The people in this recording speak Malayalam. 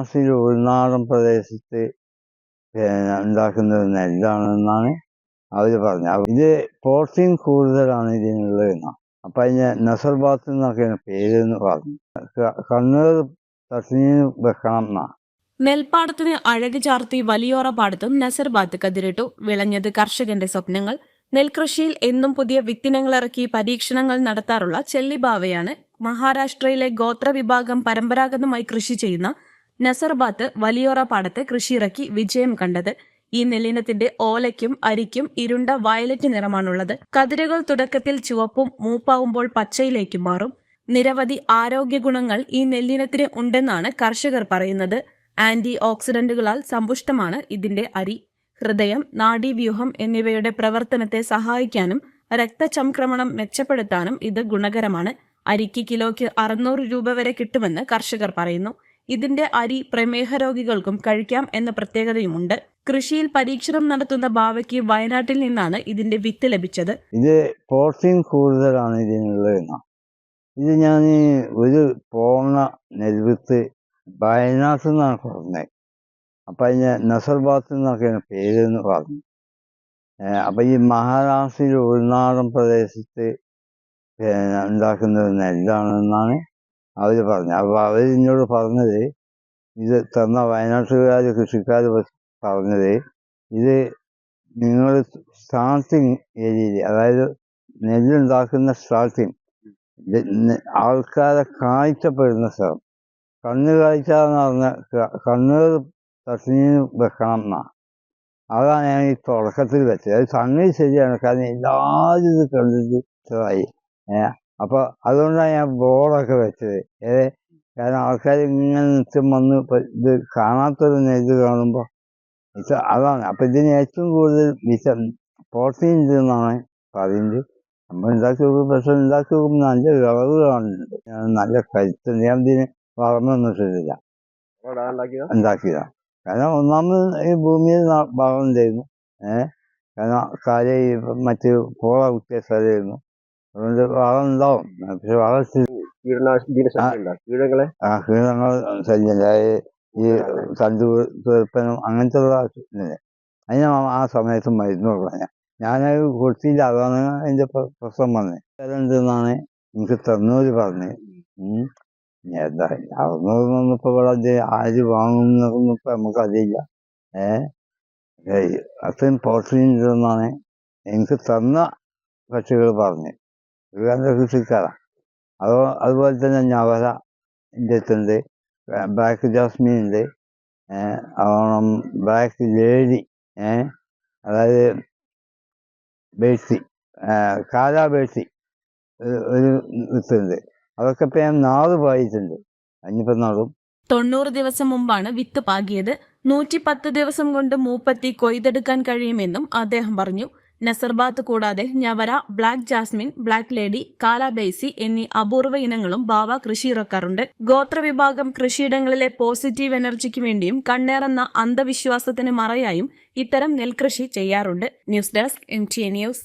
മഹാരാഷ്ട്രയിൽ ഉൾനാടൻ പ്രദേശത്ത് ഉണ്ടാക്കുന്നത് നെല്ലാണെന്നാണ് അവർ പറഞ്ഞത്. ഇത് പ്രോട്ടീൻ കൂടുതലാണ് ഇതിനുള്ളത് അപ്പൊ അതിന് നസർബാത്ത് എന്നൊക്കെയാണ് പേര് എന്ന് പറഞ്ഞു. കണ്ണൂർ തസ്നീന് വെക്കണം എന്നാണ്. നെൽപ്പാടത്തിന് അഴക് ചാർത്തി വലിയോറ പാടത്തും നസർബാത്ത് കതിരിട്ടു. വിളഞ്ഞത് കർഷകന്റെ സ്വപ്നങ്ങൾ. നെൽകൃഷിയിൽ എന്നും പുതിയ വിത്തിനങ്ങൾ ഇറക്കി പരീക്ഷണങ്ങൾ നടത്താറുള്ള ചെല്ലിബാവയാണ് മഹാരാഷ്ട്രയിലെ ഗോത്രവിഭാഗം പരമ്പരാഗതമായി കൃഷി ചെയ്യുന്ന നസർബാത്ത് വലിയോറ പാടത്ത് കൃഷിയിറക്കി വിജയം കണ്ടത്. ഈ നെല്ലിനത്തിന്റെ ഓലയ്ക്കും അരിക്കും ഇരുണ്ട വയലറ്റ് നിറമാണുള്ളത്. കതിരുകൾ തുടക്കത്തിൽ ചുവപ്പും മൂപ്പാവുമ്പോൾ പച്ചയിലേക്ക് മാറും. നിരവധി ആരോഗ്യ ഗുണങ്ങൾ ഈ നെല്ലിനത്തിന് ഉണ്ടെന്നാണ് കർഷകർ പറയുന്നത്. ആന്റി ഓക്സിഡന്റുകളാൽ സമ്പുഷ്ടമാണ് ഇതിന്റെ അരി. ഹൃദയം നാഡീവ്യൂഹം എന്നിവയുടെ പ്രവർത്തനത്തെ സഹായിക്കാനും രക്തചംക്രമണം മെച്ചപ്പെടുത്താനും ഇത് ഗുണകരമാണ്. അരിക്ക് കിലോയ്ക്ക് അറുന്നൂറ് രൂപ വരെ കിട്ടുമെന്ന് കർഷകർ പറയുന്നു. ഇതിന്റെ അരി പ്രമേഹ രോഗികൾക്കും കഴിക്കാം എന്ന പ്രത്യേകതയുമുണ്ട്. കൃഷിയിൽ പരീക്ഷണം നടത്തുന്ന ബാവയ്ക്ക് വയനാട്ടിൽ നിന്നാണ് ഇതിന്റെ വിത്ത് ലഭിച്ചത്. ഇത് പ്രോട്ടീൻ കൂടുതലാണ് ഇതിനുള്ളത് ഇത് ഞാൻ ഒരു പോണ നെൽവിത്ത് വയനാട്ടിൽ നിന്നാണ് പറഞ്ഞത് അപ്പൊ അതിന് നസർബാത്ത് എന്നൊക്കെയാണ് പേര് എന്ന് പറഞ്ഞു. അപ്പൊ ഈ മഹാരാഷ്ട്രയിൽ ഉൾനാടൻ പ്രദേശത്ത് ഉണ്ടാക്കുന്ന ഉണ്ടാക്കുന്നത് നെല്ലാണെന്നാണ് അവർ പറഞ്ഞു. അപ്പൊ അവർ എന്നോട് പറഞ്ഞത് ഇത് തന്ന വയനാട്ടുകാർ കൃഷിക്കാർ പറഞ്ഞത് ഇത് നിങ്ങൾ സ്റ്റാർട്ടിങ് ഏരിയയിൽ അതായത് നെല്ലുണ്ടാക്കുന്ന സ്റ്റാർട്ടിങ് ആൾക്കാരെ കാഴ്ചപ്പെടുന്ന സ്ഥലം. കണ്ണ് കാഴ്ച എന്ന് പറഞ്ഞ ക- കണ്ണൂർ തസ്നീന് വെക്കണം എന്നാ. അതാണ് ഞാൻ ഈ തുടക്കത്തിൽ വെച്ചത്. അത് സംഗതി ശരിയാണ്. കാരണം എല്ലാവരും ഇത് കണ്ടിട്ട് ഇത്രയായി ഏഹ് അപ്പൊ അതുകൊണ്ടാണ് ഞാൻ ബോർഡൊക്കെ വെച്ചത്. ഏത് കാരണം ആൾക്കാർ ഇങ്ങനെ നിത്യം വന്ന് ഇത് കാണാത്തൊരു ഇത് കാണുമ്പോൾ ഇത് അതാണ്. അപ്പൊ ഇതിന് ഏറ്റവും കൂടുതൽ വിഷ പ്രോട്ടീൻ ഇതെന്നാണ് പറയുന്നത് നമ്മൾ ഉണ്ടാക്കി നോക്കും പക്ഷെ ഉണ്ടാക്കി നോക്കുമ്പോൾ നല്ല വിളവ് കാണുന്നുണ്ട്. നല്ല കരുത്ത് ഞാൻ ഇതിന് വളർന്നിട്ടില്ല ഉണ്ടാക്കിയതാണ് കാരണം ഒന്നാമത് ഈ ഭൂമിയിൽ ന- വളർന്നില്ലായിരുന്നു ഏഹ് കാരണം കാര്യം മറ്റ് പോള കുത്തിയ സ്ഥലമായിരുന്നു. അതുകൊണ്ട് വളം ഉണ്ടാവും പക്ഷെ വളം കീടങ്ങളെ? ആ കീടങ്ങൾ ശല്യം ഈ തണ്ടു തീർപ്പനും അങ്ങനത്തെ ഉള്ള അതിന് ആ- സമയത്ത് മരുന്ന് കൊടുക്കാൻ ഞാനത് കൊടുത്തില്ല അതാണ് അതിന്റെ പ്രശ്നം വന്നത് എന്തെന്നാണ് എനിക്ക് തന്നൂര്. ഇനി എന്താ? അറുന്നൂറ് ഇപ്പൊ ഇവിടെ ആര് വാങ്ങുന്നതൊന്നും ഇപ്പൊ നമുക്കറിയില്ല. ഏഹ് അത്രയും പ്രോട്ടീൻ ഇതെന്നാണ് എനിക്ക് തന്ന കക്ഷികൾ പറഞ്ഞത് ഇത് കൃഷിക്കാരാണ് കൃഷിക്കാരാ അത് അതുപോലെ തന്നെ ഞവര എന്റെ അടുത്തുണ്ട് ബ്ലാക്ക് ജാസ്മിൻ ഉണ്ട് ഓണം ബ്ലാക്ക് ലേഡി അതായത് ബേഴ്സി കാലാ ബേഴ്സി ഒരു- വിത്തുണ്ട്. അതൊക്കെ ഇപ്പം ഞാൻ നാല് പായിട്ടുണ്ട് അഞ്ഞിപ്പം നാളും. തൊണ്ണൂറ് ദിവസം മുമ്പാണ് വിത്ത് പാകിയത്. നൂറ്റി പത്ത് ദിവസം കൊണ്ട് മൂപ്പത്തി കൊയ്തെടുക്കാൻ കഴിയുമെന്നും അദ്ദേഹം പറഞ്ഞു. നസർബാത്ത് കൂടാതെ ഞവര ബ്ലാക്ക് ജാസ്മിൻ ബ്ലാക്ക് ലേഡി കാലാബേസി എന്നീ അപൂർവ ഇനങ്ങളും ബാവ കൃഷിയിറക്കാറുണ്ട് ഗോത്രവിഭാഗം കൃഷിയിടങ്ങളിലെ പോസിറ്റീവ് എനർജിക്ക് വേണ്ടിയും കണ്ണേറെന്ന അന്ധവിശ്വാസത്തിന് മറയായും ഇത്തരം നെൽകൃഷി ചെയ്യാറുണ്ട്. News desk M T news